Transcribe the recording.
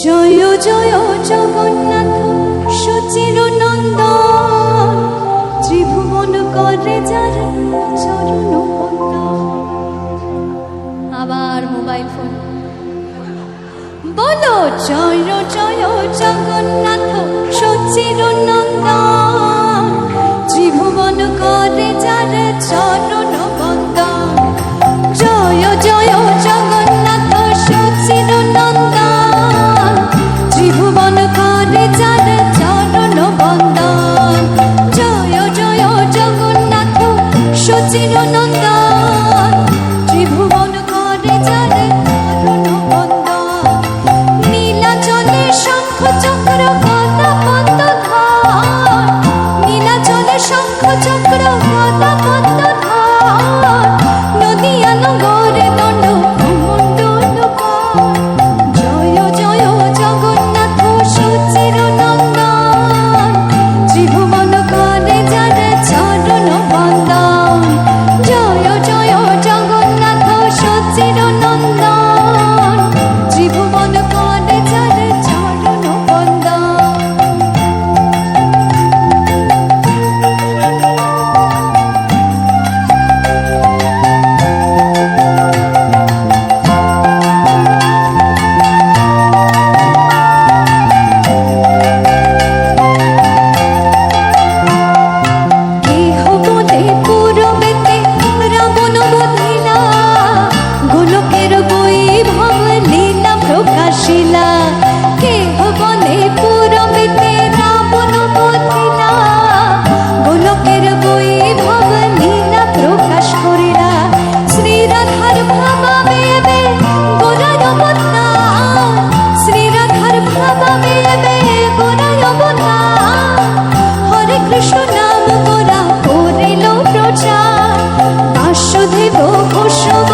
জয় জয়, জগন্নাথ সুচির নন্দ ত্রিভুবন করে যার চরণ আবার মোবাইল ফোন। বলো, জয় জয়, জগন্নাথ সচির নন্দন Oh. দেব কুসুম